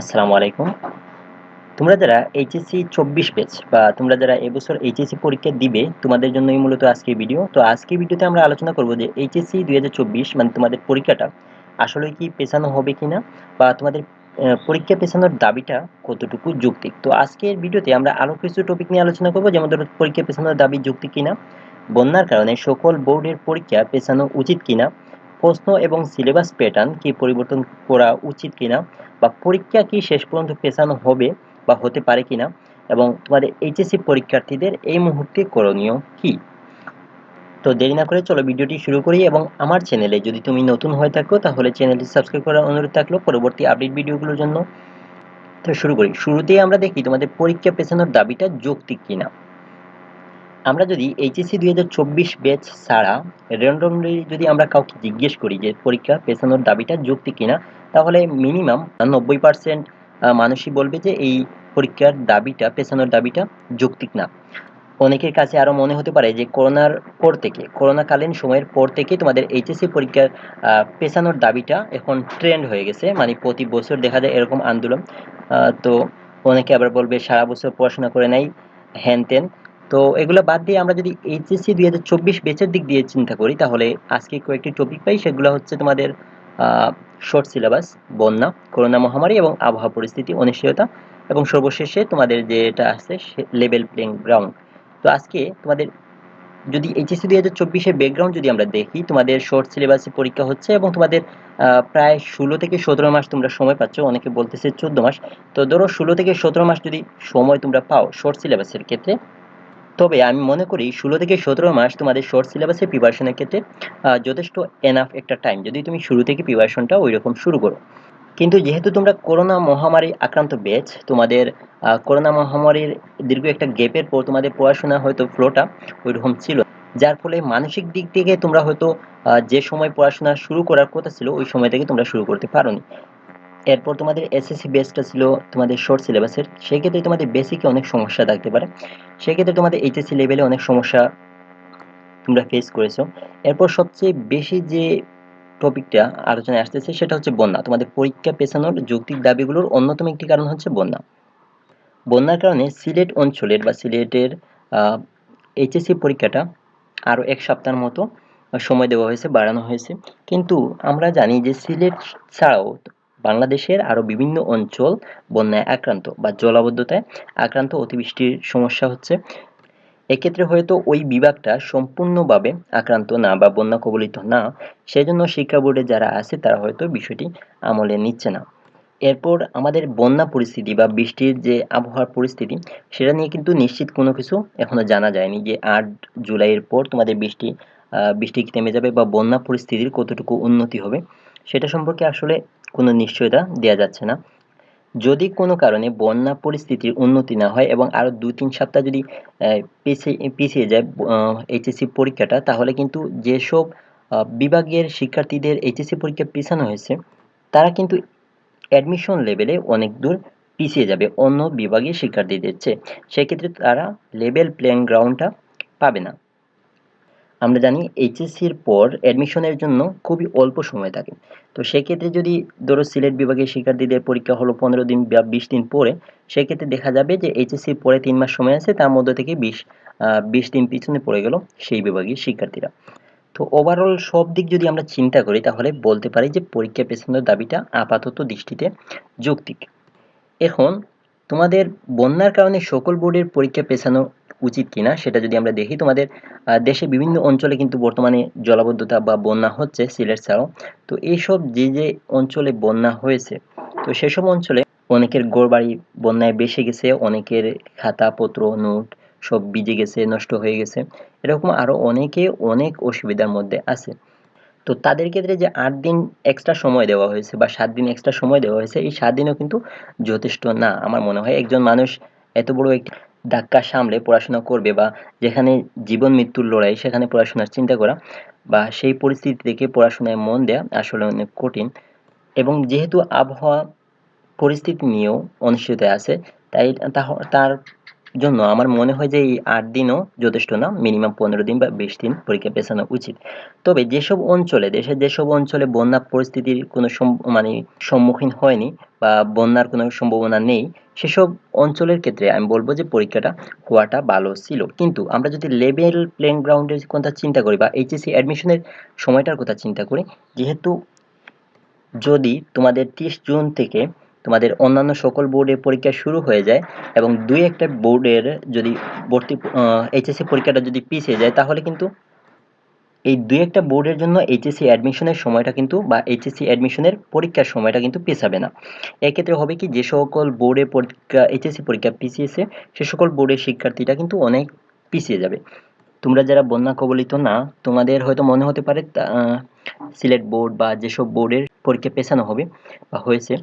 আসসালামু আলাইকুম। তোমরা যারা এইচএসসি চব্বিশ ব্যাচ বা তোমরা যারা এবছর এইচএসসি পরীক্ষা দিবে, তোমাদের জন্যই মূলত আজকের ভিডিও তো আজকের ভিডিওতে আমরা আলোচনা করব যে এইচএসসি দুই মানে তোমাদের পরীক্ষাটা, আসলে কি পেছানো হবে কিনা বা তোমাদের পরীক্ষা পেছানোর দাবিটা কতটুকু যৌক্তিক? তো আজকের ভিডিওতে আমরা আরও কিছু টপিক নিয়ে আলোচনা করব, যেমন ধরো পরীক্ষা পেছানোর দাবি যৌক্তিক কিনা, বন্যার কারণে সকল বোর্ডের পরীক্ষা পেছানো উচিত কিনা, প্রশ্ন এবং সিলেবাস প্যাটার্ন কি পরিবর্তন করা উচিত কিনা বা পরীক্ষা কি শেষ পর্যন্ত পেছানো হবে বা হতে পারে কিনা? এবং তোমাদের এইচএসসি পরীক্ষার্থীদের এই মুহূর্তে করণীয় কি? তো দেরি না করে চলো ভিডিওটি শুরু করি এবং আমার চ্যানেলে যদি তুমি নতুন হয়ে থাকো, তাহলে চ্যানেলটি সাবস্ক্রাইব করার অনুরোধ থাকল পরবর্তী আপডেট ভিডিওগুলোর জন্য। তো শুরু করি। শুরুতেই আমরা দেখি তোমাদের পরীক্ষা পেছানোর দাবিটা যৌক্তিক কিনা। আমরা যদি এইচএসসি দুই হাজার চব্বিশ ব্যাচ ছাড়া র্যান্ডমলি যদি আমরা কাউকে জিজ্ঞেস করি যে পরীক্ষা পেছানোর দাবিটা যৌক্তিক কিনা, তাহলে মিনিমাম নব্বই পার্সেন্ট মানুষই বলবে যে এই পরীক্ষার দাবিটা, পেছানোর দাবিটা যৌক্তিক না অনেকের কাছে আরও মনে হতে পারে যে করোনার পর থেকে, করোনাকালীন সময়ের পর থেকে তোমাদের এইচএসসি পরীক্ষার পেছানোর দাবিটা এখন ট্রেন্ড হয়ে গেছে। মানে প্রতি বছর দেখা যায় এরকম আন্দোলন। তো অনেকে আবার বলবে সারা বছর পড়াশোনা করে নাই হ্যান ত্যান তো এগুলো বাদ দিয়ে আমরা যদি এইচএসসি দুই হাজার চব্বিশ বেচের দিক দিয়ে চিন্তা করি, তাহলে আজকে কয়েকটি টপিক পাই, সেগুলো হচ্ছে তোমাদের শর্ট সিলেবাস বন্যা, করোনা মহামারী এবং আবহাওয়া পরিস্থিতি, অনিশ্চয়তা এবং সর্বশেষে তোমাদের যেটা আছে লেভেল প্লেইং গ্রাউন্ড তো আজকে তোমাদের, যদি এইচএসসি দুই হাজার চব্বিশের ব্যাকগ্রাউন্ড যদি আমরা দেখি, তোমাদের শর্ট সিলেবাসে পরীক্ষা হচ্ছে এবং তোমাদের প্রায় ষোলো থেকে সতেরো মাস তোমরা সময় পাচ্ছ, অনেকে বলতেছে চোদ্দ মাস, তো ধরো ষোলো থেকে সতেরো মাস যদি সময় তোমরা পাও শর্ট সিলেবাসের ক্ষেত্রে তবে আমি মনে করি ষোলো থেকে সতেরো মাস তোমাদের শর্ট সিলেবাসের প্রিপারেশনের ক্ষেত্রে যথেষ্ট এনাফ একটা টাইম যদি তুমি শুরু থেকে প্রিপারেশনটা ওই রকম শুরু করো। কিন্তু যেহেতু তোমরা করোনা মহামারী আক্রান্ত ব্যাচ তোমাদের করোনা মহামারীর দীর্ঘ একটা গ্যাপের পর তোমাদের পড়াশোনা হয়তো ফ্লোটা ওইরকম ছিল। যার ফলে মানসিক দিক থেকে তোমরা হয়তো যে সময় পড়াশোনা শুরু করার কথা ছিল, ওই সময় থেকে তোমরা শুরু করতে পারোনি। এরপর তোমাদের এসএসসি বেসটা ছিল তোমাদের শর্ট সিলেবাসের সেক্ষেত্রে তোমাদের বেসিকে অনেক সমস্যা থাকতে পারে। সেক্ষেত্রে তোমাদের এইচএসসি লেভেলে অনেক সমস্যা তোমরা ফেস করেছ। এরপর সবচেয়ে বেশি যে টপিকটা আলোচনায় আসতেছে, সেটা হচ্ছে বন্যা। তোমাদের পরীক্ষা পেছানোর যৌক্তিক দাবিগুলোর অন্যতম একটি কারণ হচ্ছে বন্যা। বন্যার কারণে সিলেট অঞ্চলের বা সিলেটের এইচএসসি পরীক্ষাটা আরও এক সপ্তাহের মতো সময় দেওয়া হয়েছে, বাড়ানো হয়েছে। কিন্তু আমরা জানি যে সিলেট ছাড়াও বাংলাদেশের আরও বিভিন্ন অঞ্চল বন্যায় আক্রান্ত বা জলাবদ্ধতায় আক্রান্ত অতিবৃষ্টির সমস্যা হচ্ছে। এক্ষেত্রে হয়তো ওই বিভাগটা সম্পূর্ণভাবে আক্রান্ত না বা বন্যা কবলিত না, সেজন্য শিক্ষা বোর্ডে যারা আছে তারা হয়তো বিষয়টি আমলে নিচ্ছে না। এরপর আমাদের বন্যা পরিস্থিতি বা বৃষ্টির যে আবহাওয়ার পরিস্থিতি, সেটা নিয়ে কিন্তু নিশ্চিত কোনো কিছু এখনও জানা যায়নি যে আট জুলাইয়ের পর তোমাদের বৃষ্টি বৃষ্টি থেমে যাবে বা বন্যা পরিস্থিতির কতটুকু উন্নতি হবে, সেটা সম্পর্কে আসলে কোনো নিশ্চয়তা দেওয়া যাচ্ছে না। যদি কোনো কারণে বন্যা পরিস্থিতির উন্নতি না হয় এবং আরও দুই তিন সপ্তাহ যদি পিছিয়ে পিছিয়ে যায় এইচএসসি পরীক্ষাটা, তাহলে কিন্তু যেসব বিভাগের শিক্ষার্থীদের এইচএসসি পরীক্ষা পিছানো হয়েছে, তারা কিন্তু অ্যাডমিশন লেভেলে অনেক দূর পিছিয়ে যাবে অন্য বিভাগের শিক্ষার্থীদের চেয়ে। সেক্ষেত্রে তারা লেভেল প্লেইং গ্রাউন্ডটা পাবে না। আমরা জানি এইচএসসির পর অ্যাডমিশনের জন্য খুবই অল্প সময় থাকে। তো সেক্ষেত্রে যদি ধরো সিলেট বিভাগের শিক্ষার্থীদের পরীক্ষা হলো পনেরো দিন বা বিশ দিন পরে, সেক্ষেত্রে দেখা যাবে যে এইচএসসির পরে তিন মাস সময় আছে, তার মধ্যে থেকে বিশ বিশ দিন পিছনে পড়ে গেল সেই বিভাগের শিক্ষার্থীরা। তো ওভারঅল সব দিক যদি আমরা চিন্তা করি, তাহলে বলতে পারি যে পরীক্ষা পেছানোর দাবিটা আপাতত দৃষ্টিতে যৌক্তিক। এখন তোমাদের বন্যার কারণে সকল বোর্ডের পরীক্ষা পেছানো উচিত কিনা সেটা যদি আমরা দেখি, তোমাদের দেশে বিভিন্ন অঞ্চলে কিন্তু বর্তমানে জলাবদ্ধতা বা বন্যা হচ্ছে সিলেট ছাড়াও। তো এইসব যে যে অঞ্চলে বন্যা হয়েছে, তো সেসব অঞ্চলে অনেকের ঘরবাড়ি বন্যায় বেসে গেছে, অনেকের খাতাপত্র, নোট সব ভিজে গেছে, নষ্ট হয়ে গেছে। এরকম আরও অনেকে অনেক অসুবিধার মধ্যে আছে। তো তাদের ক্ষেত্রে যে আট দিন এক্সট্রা সময় দেওয়া হয়েছে বা সাত দিন এক্সট্রা সময় দেওয়া হয়েছে, এই সাত দিনও কিন্তু যথেষ্ট না। আমার মনে হয় একজন মানুষ এত বড় একটি ধাক্কা সামলে পড়াশোনা করবে বা যেখানে জীবন মৃত্যুর লড়াই সেখানে পড়াশোনার চিন্তা করা বা সেই পরিস্থিতি থেকে পড়াশোনায় মন দেওয়া আসলে অনেক কঠিন। এবং যেহেতু আবহাওয়া পরিস্থিতি নিয়েও অনিশ্চয়তা আছে, তাই তার জন্য আমার মনে হয় যে এই আট দিনও যথেষ্ট না মিনিমাম পনেরো দিন বা বিশ দিন পরীক্ষা পেছানো উচিত। তবে যেসব অঞ্চলে, দেশের যেসব অঞ্চলে বন্যা পরিস্থিতির কোনো মানে সম্মুখীন হয়নি বা বন্যার কোনো সম্ভাবনা নেই, সেসব অঞ্চলের ক্ষেত্রে আমি বলব যে পরীক্ষাটা হওয়াটা ভালো ছিল। কিন্তু আমরা যদি লেভেল প্লেইং গ্রাউন্ডের কথা চিন্তা করি বা এইচএসসি অ্যাডমিশনের সময়টার কথা চিন্তা করি, যেহেতু যদি তোমাদের তিরিশ জুন থেকে তোমাদের অন্যান্য সকল বোর্ডের পরীক্ষা শুরু হয়ে যায় এবং দুই একটা বোর্ডের যদি ভর্তি এইচএসসি পরীক্ষাটা যদি পিছিয়ে যায়, তাহলে কিন্তু এই দুই একটা বোর্ডের জন্য এইচএসসি অ্যাডমিশনের সময়টা কিন্তু বা এইচএসসি অ্যাডমিশনের পরীক্ষার সময়টা কিন্তু পিছাবে না। এক্ষেত্রে হবে কি, যে সকল বোর্ডে পরীক্ষা এইচএসসি পরীক্ষা পিছিয়েছে, সে সকল বোর্ডের শিক্ষার্থীটা কিন্তু অনেক পিছিয়ে যাবে। তোমরা যারা বন্যা কবলিত না, তোমাদের হয়তো মনে হতে পারে সিলেট বোর্ড বা যেসব বোর্ডের পরীক্ষা পেছানো হবে বা হয়েছে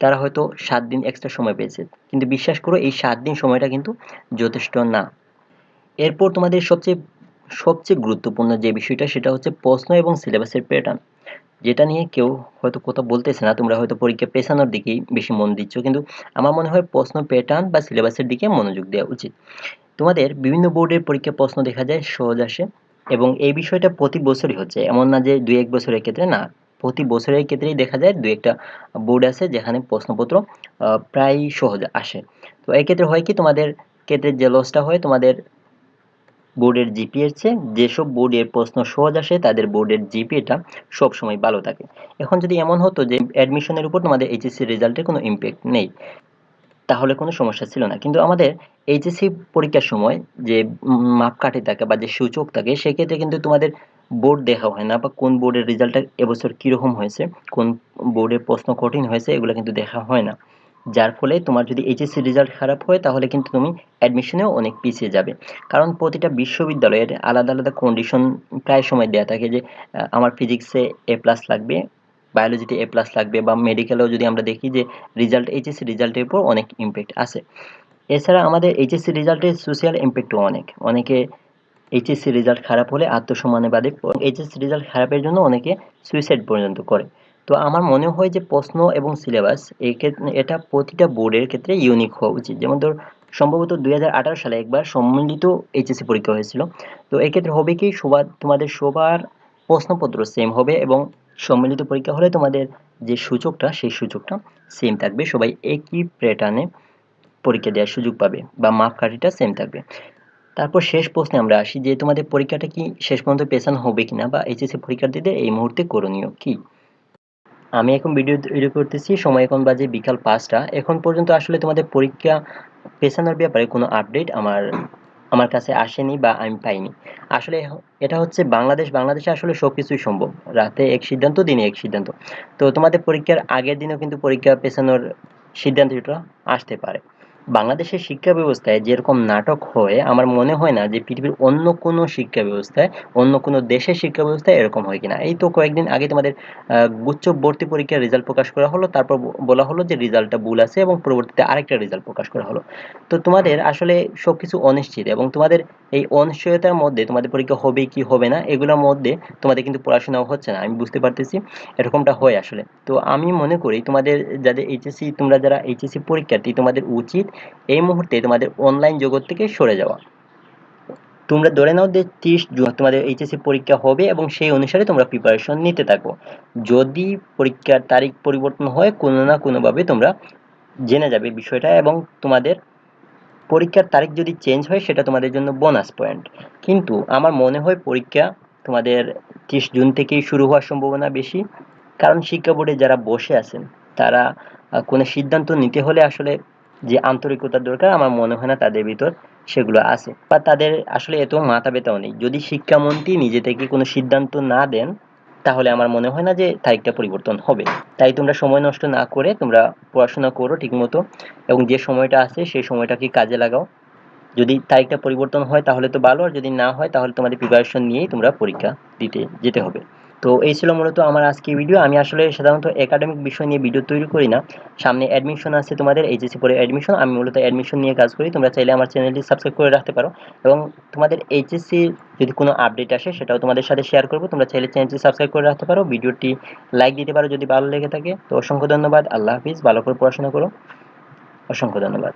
তারা হয়তো সাত দিন এক্সট্রা সময় পেয়েছে। কিন্তু বিশ্বাস করো, এই সাত দিন সময়টা কিন্তু যথেষ্ট না। এরপর তোমাদের সবচেয়ে সবচেয়ে গুরুত্বপূর্ণ যে বিষয়টা, সেটা হচ্ছে প্রশ্ন এবং সিলেবাসের প্যাটার্ন যেটা নিয়ে কেউ হয়তো কোথাও বলতেছে না, তোমরা হয়তো পরীক্ষা পেছানোর দিকেই বেশি মন দিচ্ছ, কিন্তু আমার মনে হয় প্রশ্ন প্যাটার্ন বা সিলেবাসের দিকে মনোযোগ দেওয়া উচিত। তোমাদের বিভিন্ন বোর্ডের পরীক্ষা প্রশ্ন দেখা যায়, সহজ আসে। এবং এই বিষয়টা প্রতি বছরই হচ্ছে। এমন না যে দুই এক বছরের ক্ষেত্রে না। প্রতি বছরের ক্ষেত্রেই দেখা যায় দু একটা বোর্ড আছে যেখানে প্রশ্নপত্র প্রায় সহজ আসে। তো ক্ষেত্রে হয় কি তোমাদের ক্ষেত্রে যে লসটা হয় তোমাদের বোর্ডের জিপিএর চেয়ে যেসব বোর্ডের প্রশ্ন সহজ আসে তাদের বোর্ডের জিপিএটা সবসময় ভালো থাকে। এখন যদি এমন হতো যে অ্যাডমিশনের উপর তোমাদের এইচএসসি রেজাল্টের কোনো ইম্প্যাক্ট নেই, তাহলে কোনো সমস্যা ছিল না। কিন্তু আমাদের এইচএসসি পরীক্ষার সময় যে মাপকাঠি থাকে বা যে সূচক থাকে, সেক্ষেত্রে কিন্তু তোমাদের বোর্ড দেখা হয় না, বা কোন বোর্ডের রেজাল্টটা এবছর কীরকম হয়েছে, কোন বোর্ডের প্রশ্ন কঠিন হয়েছে, এগুলো কিন্তু দেখা হয় না। যার ফলে তোমার যদি এইচএসসি রেজাল্ট খারাপ হয়, তাহলে কিন্তু তুমি অ্যাডমিশনেও অনেক পিছিয়ে যাবে। কারণ প্রতিটা বিশ্ববিদ্যালয়ের আলাদা আলাদা কন্ডিশন প্রায় সময় দেওয়া থাকে যে আমার ফিজিক্সে এ প্লাস লাগবে বায়োলজিতে এ প্লাস লাগবে, বা মেডিকেলেও যদি আমরা দেখি যে রেজাল্ট এইচএসসি রেজাল্টের উপর অনেক ইম্প্যাক্ট আছে। এছাড়া আমাদের এইচএসসি রেজাল্টের সোশ্যাল ইম্প্যাক্টও অনেক। অনেকে এইচএসসি রেজাল্ট খারাপ হলে আত্মসম্মানে বাদে এইচএসসি রেজাল্ট খারাপের জন্য অনেকে সুইসাইড পর্যন্ত করে। তো আমার মনে হয় যে প্রশ্ন এবং সিলেবাস এটা প্রতিটা বোর্ডের ক্ষেত্রে ইউনিক হওয়া উচিত। যেমন ধর, সম্ভবত দুই হাজার আঠারো সালে একবার সম্মিলিত এইচএসসি পরীক্ষা হয়েছিল। তো এক্ষেত্রে হবে কি, সবার তোমাদের সবার প্রশ্নপত্র সেম হবে এবং সম্মিলিত পরীক্ষা হলে তোমাদের যে সূচকটা, সেই সূচকটা সেম থাকবে। সবাই একই প্যাটার্নে পরীক্ষা দেওয়ার সুযোগ পাবে বা মাপকাঠিটা সেম থাকবে। তারপর শেষ প্রশ্নে আমরা আসি যে তোমাদের পরীক্ষাটা কি শেষ পর্যন্ত পেছানো হবে কিনা বা এইচএসসি পরীক্ষার্থীদের এই মুহূর্তে করণীয় কি? আমি এখন ভিডিও তৈরি করতেছি, সময় এখন বাজে বিকাল পাঁচটা। এখন পর্যন্ত আসলে তোমাদের পরীক্ষা পেছানোর ব্যাপারে কোনো আপডেট আমার আমার কাছে আসেনি বা আমি পাইনি। আসলে এটা হচ্ছে বাংলাদেশ, বাংলাদেশে আসলে সব কিছুই সম্ভব। রাতে এক সিদ্ধান্ত, দিনে এক সিদ্ধান্ত। তো তোমাদের পরীক্ষার আগের দিনেও কিন্তু পরীক্ষা পেছানোর সিদ্ধান্তটা আসতে পারে। বাংলাদেশের শিক্ষা ব্যবস্থায় যেরকম নাটক হয়, আমার মনে হয় না যে পৃথিবীর অন্য কোনো শিক্ষা ব্যবস্থায়, অন্য কোনো দেশের শিক্ষা ব্যবস্থায় এরকম হয় কিনা। এই তো কয়েকদিন আগে তোমাদের গুচ্ছ ভর্তি পরীক্ষার রেজাল্ট প্রকাশ করা হলো, তারপর বলা হলো যে রেজাল্টটা ভুল আছে এবং পরবর্তীতে আরেকটা রেজাল্ট প্রকাশ করা হলো। তো তোমাদের আসলে সব কিছু অনিশ্চিত এবং তোমাদের এই অনিশ্চয়তার মধ্যে তোমাদের পরীক্ষা হবে কি হবে না, এগুলোর মধ্যে তোমাদের কিন্তু পড়াশোনাও হচ্ছে না, আমি বুঝতে পারতেছি। এরকমটা হয় আসলে। তো আমি মনে করি তোমাদের যাদের এইচএসসি তোমরা যারা এইচএসসি পরীক্ষার্থী, তোমাদের উচিত এই মুহূর্তে তোমাদের অনলাইন জগৎ থেকে সরে যাওয়া। তোমরা ধরে নাও যে তিরিশ জুন তোমাদের এইচএসসি পরীক্ষা হবে এবং সেই অনুসারে তোমরা প্রিপারেশন নিতে থাকো। যদি পরীক্ষার তারিখ পরিবর্তন হয়, কোনো না কোনোভাবে তোমরা জেনে যাবে বিষয়টা এবং তোমাদের পরীক্ষার তারিখ যদি চেঞ্জ হয়, সেটা তোমাদের জন্য বোনাস পয়েন্ট কিন্তু আমার মনে হয় পরীক্ষা তোমাদের তিরিশ জুন থেকেই শুরু হওয়ার সম্ভাবনা বেশি। কারণ শিক্ষা বোর্ডে যারা বসে আছেন, তারা কোনো সিদ্ধান্ত নিতে হলে আসলে যে আন্তরিকতার দরকার, আমার মনে হয় না তাদের ভিতর সেগুলো আছে। বা তাদের আসলে এত মাথা ব্যথাও নেই। যদি শিক্ষামন্ত্রী নিজে থেকে কোনো সিদ্ধান্ত না দেন, তাহলে আমার মনে হয় না যে তারিখটা পরিবর্তন হবে। তাই তোমরা সময় নষ্ট না করে তোমরা পড়াশোনা করো ঠিকমতো, এবং যে সময়টা আছে সেই সময়টাকে কাজে লাগাও। যদি তারিখটা পরিবর্তন হয় তাহলে তো ভালো, আর যদি না হয় তাহলে তোমাদের প্রিপারেশন নিয়েই তোমরা পরীক্ষা দিতে যেতে হবে। তো এই ছিল মূলত আমার আজকে ভিডিও আমি আসলে সাধারণত একাডেমিক বিষয় নিয়ে ভিডিও তৈরি করি না। সামনে অ্যাডমিশন আছে তোমাদের এইচএসসি পরে অ্যাডমিশন আমি মূলত অ্যাডমিশন নিয়ে কাজ করি। তোমরা চাইলে আমার চ্যানেলটি সাবস্ক্রাইব করে রাখতে পারো। এবং তোমাদের এইচএসসি যদি কোনো আপডেট আসে, সেটাও তোমাদের সাথে শেয়ার করব। তোমরা চাইলে চ্যানেলটি সাবস্ক্রাইব করে রাখতে পারো। ভিডিওটি লাইক দিতে পারো যদি ভালো লেগে থাকে। তো অসংখ্য ধন্যবাদ। আল্লাহ হাফিজ। ভালো করে পড়াশোনা করো। অসংখ্য ধন্যবাদ।